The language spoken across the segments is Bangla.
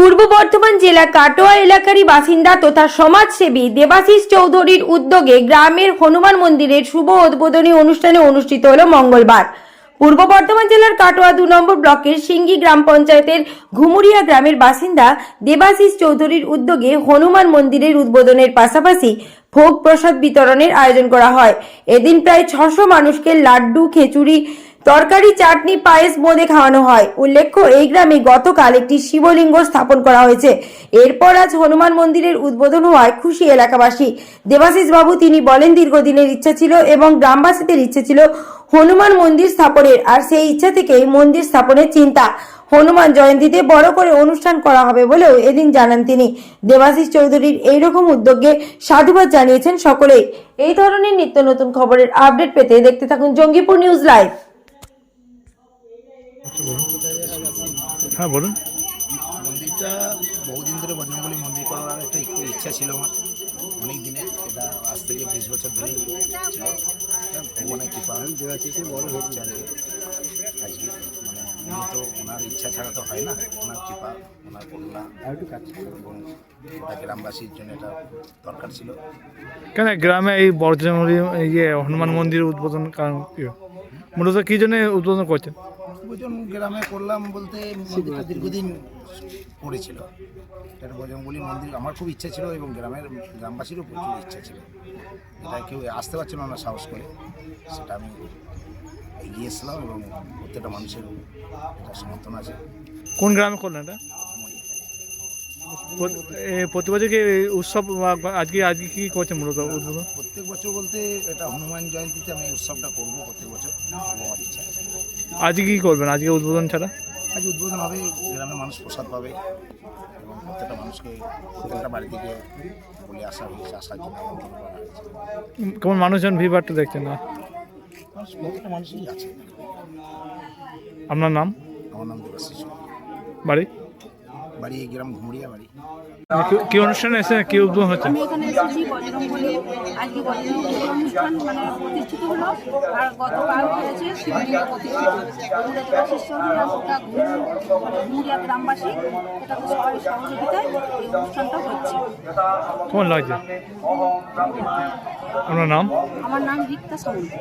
পূর্ব বর্ধমান জেলা কাটোয়া এলাকারই বাসিন্দা তথা সমাজসেবী দেবাশিস চৌধুরীর উদ্যোগে গ্রামের হনুমান মন্দিরের শুভ উদ্বোধনী অনুষ্ঠানে অনুষ্ঠিত হল মঙ্গলবার। পূর্ব বর্ধমান জেলার কাটোয়া দু নম্বর ব্লকের সিঙ্গি গ্রাম পঞ্চায়েতের ঘুমুরিয়া গ্রামের বাসিন্দা দেবাশিস চৌধুরীর উদ্যোগে হনুমান মন্দিরের উদ্বোধনের পাশাপাশি ভোগ প্রসাদ বিতরণের আয়োজন করা হয়। এদিন প্রায় ছশো মানুষকে লাড্ডু, খিচুড়ি তরকারি, চাটনি, পায়েস, বোঁদে খাওয়ানো হয়। উল্লেখ্য, এই গ্রামে গতকাল একটি শিবলিঙ্গ স্থাপন করা হয়েছে। এরপর আজ হনুমান মন্দিরের উদ্বোধন হওয়ায় খুশি এলাকাবাসী। দেবাশিস বাবু তিনি বলেন, দীর্ঘদিনের ইচ্ছা ছিল এবং গ্রামবাসীদের ইচ্ছে ছিল হনুমান মন্দির স্থাপনের, আর সেই ইচ্ছা থেকেই মন্দির স্থাপনের চিন্তা। হনুমান জয়ন্তীতে বড় করে অনুষ্ঠান করা হবে বলেও এদিন জানান তিনি। দেবাশিস চৌধুরীর এইরকম উদ্যোগে সাধুবাদ জানিয়েছেন সকলেই। এই ধরনের নিত্য নতুন খবরের আপডেট পেতে দেখতে থাকুন জঙ্গিপুর নিউজ লাইভ। হ্যাঁ বলুন। মন্দিরটা বহুদিন ধরে বজরঙ্গলী মন্দির করার একটা একটু ইচ্ছা ছিল আমার অনেক দিনের। এটা আজ থেকে বিশ বছর ধরেই ছিল। এটা ভগবানের কৃপা দেওয়াচিতে বড় হচ্ছে আর কি। আজকে মানে উনি তো ওনার ইচ্ছা ছাড়া তো হয় না ওনার কৃপা ওনার করুণা। এবং গোটা গ্রামবাসীর জন্য এটা দরকার ছিল। কেন গ্রামে এই বর্জমরি ইয়ে হনুমান মন্দির উদ্বোধন কারণ মূলত কী জন্য উদ্বোধন করছেন? ভোজন গ্রামে করলাম বলতে মন্দিরটা দীর্ঘদিন পড়েছিল। এটা বজরঙ্গলী মন্দির আমার খুব ইচ্ছা ছিল এবং গ্রামের গ্রামবাসীরও প্রচুর ইচ্ছা ছিল। এটা কেউ আসতে পারছিল না সাহস করে সেটা আমি এগিয়ে এসলাম এবং প্রত্যেকটা মানুষের এটা সমর্থন আছে। কোন গ্রামে করলেন এটা? প্রত- প্রতি বছর কি উৎসব আজকে আজকে কি করছে মূলত উদ্বোধন প্রত্যেক বছর বলতে এটা হনুমান জয়ন্তীতে আমি উৎসবটা করব প্রত্যেক বছর। আজকে কি করবেন? আজকে উদ্বোধন ছাড়া? আজ উদ্বোধন হবে গ্রামের মানুষ প্রসাদ পাবে এবং প্রত্যেকটা মানুষকে প্রত্যেকটা বাড়ি থেকে বলে আসা হয়েছে আসার জন্য কেমন মানুষজন ভিড়ভাড়টা দেখছেন না? মানুষই আছে। আপনার নাম? আমার নাম দেবাশিস বাড়ি? বাড়ি গ্রাম ঘুমড়িয়া বাড়ি। কি- অনুষ্ঠানে এসে কি উদ্বোধন হচ্ছে আমি এখানে এসেছি বজরঙ্গলী আজকে বজরঙ্গলী অনুষ্ঠান মানে প্রতিষ্ঠিত হলো। আর গতকাল হয়েছে শিবলিঙ্গ প্রতিষ্ঠিত আমাদের দেবাশিস গোটা ঘুমুরিয়া গ্রামবাসী এটাকে সবাই সহযোগিতায় এই অনুষ্ঠানটা হচ্ছে। কেমন লাগছে? আপনার নাম? আমার নাম রিক্তা সামন্ত।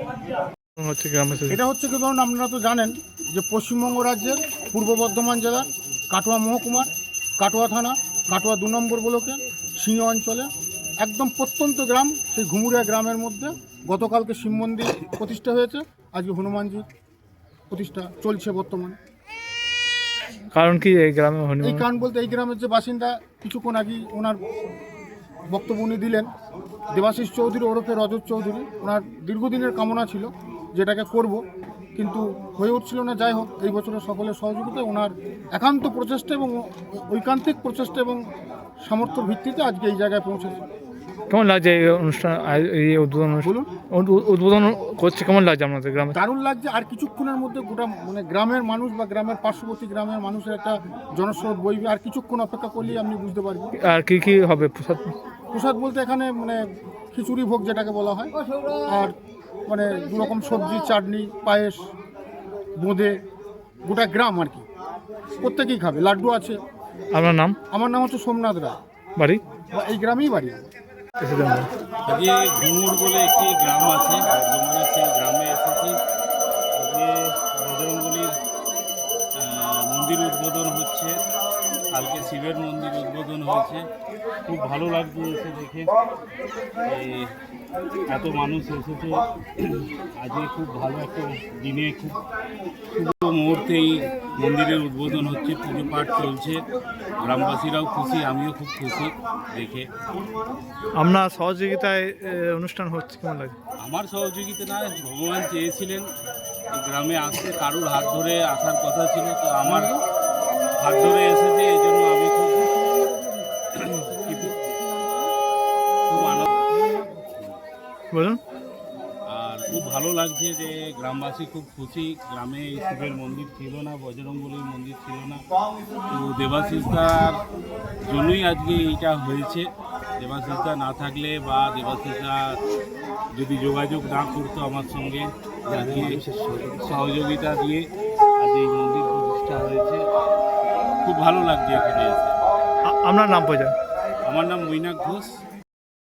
এটা হচ্ছে কি ধরুন আপনারা তো জানেন যে পশ্চিমবঙ্গ রাজ্যের পূর্ব বর্ধমান জেলার কাটোয়া মহকুমার কাটোয়া থানা কাটোয়া দু নম্বর ব্লকে সিংহ অঞ্চলে। একদম প্রত্যন্ত গ্রাম সেই ঘুমুরিয়া গ্রামের মধ্যে গতকালকে শিব মন্দির প্রতিষ্ঠা হয়েছে আজকে হনুমানজির প্রতিষ্ঠা চলছে বর্তমানে। কারণ কি এই গ্রামে এই কারণ বলতে এই গ্রামের যে বাসিন্দা কিছুক্ষণ আগেই ওনার বক্তব্য উনি দিলেন। দেবাশিস চৌধুরী ওরফে রজত চৌধুরী ওনার দীর্ঘদিনের কামনা ছিল যেটাকে করব। কিন্তু হয়ে উঠছিল না। যাই হোক এই বছরের সকলের সহযোগিতায় ওনার একান্ত প্রচেষ্টা এবং ঐকান্তিক প্রচেষ্টা এবং সামর্থ্যের ভিত্তিতে আজকে এই জায়গায় পৌঁছেছে। কেমন লাগছে এই অনুষ্ঠান এই উদ্বোধন উদ্বোধন করছে কেমন লাগছে আপনাদের গ্রামে? দারুণ লাগছে আর কিছুক্ষণের মধ্যে গোটা মানে গ্রামের মানুষ বা গ্রামের পার্শ্ববর্তী গ্রামের মানুষের একটা জনস্রোত বইবে আর কিছুক্ষণ অপেক্ষা করলেই আপনি বুঝতে পারবেন। আর কি কি হবে প্রসাদ? প্রসাদ বলতে এখানে মানে খিচুড়ি ভোগ যেটাকে বলা হয়। আর মানে দু রকম সবজি চাটনি পায়েস বোঁদে গোটা গ্রাম আর কি। প্রত্যেকেই খাবে লাড্ডু আছে। আপনার নাম? আমার নাম হচ্ছে সোমনাথ রায়। বাড়ি? এই গ্রামেই বাড়ি। এসে আজকে ঘুমুর বলে একটি গ্রাম আছে বর্ধমানের সেই গ্রামে এসেছি। আজকে বজরঙ্গলির মন্দির উদ্বোধন হচ্ছে। কালকে শিবের মন্দির উদ্বোধন হয়েছে। খুব ভালো লাগছে এসে দেখে। এই এত মানুষ এসেছে। আজকে খুব ভালো একটা দিনে খুব শুভ মুহূর্তে এই মন্দিরের উদ্বোধন হচ্ছে পুজো পাঠ চলছে। গ্রামবাসীরাও খুশি আমিও খুব খুশি দেখে। আপনার সহযোগিতায় অনুষ্ঠান হচ্ছে কেমন লাগে? আমার সহযোগিতা না ভগবান চেয়েছিলেন গ্রামে আসতে কারুর হাত ধরে আসার কথা ছিল তো আমার হাত ধরে এসেছে এই জন্য আমি খুব খুব আনন্দ বলুন। আর খুব ভালো লাগছে যে গ্রামবাসী খুব খুশি। গ্রামে এই শিবের মন্দির ছিল না বজরঙ্গলির মন্দির ছিল না। তো দেবাশিসদার জন্যই আজকে এইটা হয়েছে। দেবাশিসদা না থাকলে বা দেবাশিসদা যদি যোগাযোগ না করতো আমার সঙ্গে আজকে সহযোগিতা দিয়ে আজ এই মন্দির প্রতিষ্ঠা হয়েছে। ভালো লাগছে এখানে এসে। আপনার নাম পরিচয় আমার নাম মৈনাক ঘোষ।